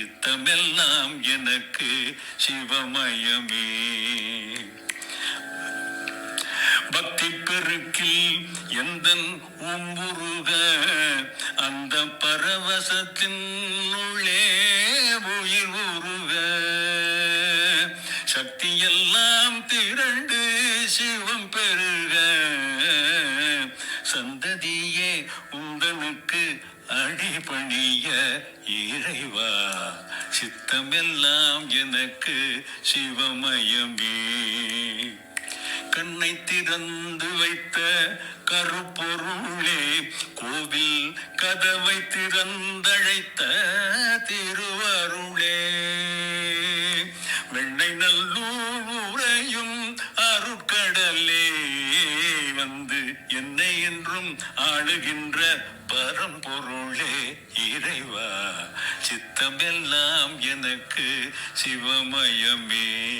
சித்தமெல்லாம் எனக்கு சிவமயமே. பக்தி பெருக்கில் எந்த உம்புருக அந்த பரவசத்தின் உள்ளே உயிர் உருக. சக்தியெல்லாம் திரண்டு சிவம் பெருக. சந்ததியே உந்தனுக்கு அடிபணிய இறைவா சித்தமெல்லாம் எனக்கு சிவமயமே. கண்ணை திறந்து வைத்த கருப்பொருளே கோவில் கதவை திறந்தழைத்த திருவருளே. வெண்ணை நல்லூரையும் அருட்கடலே வந்து என்னை என்றும் ஆளுகின்ற பரம்பொருளே இறைவா. சித்தமெல்லாம் எனக்கு சிவமயமே.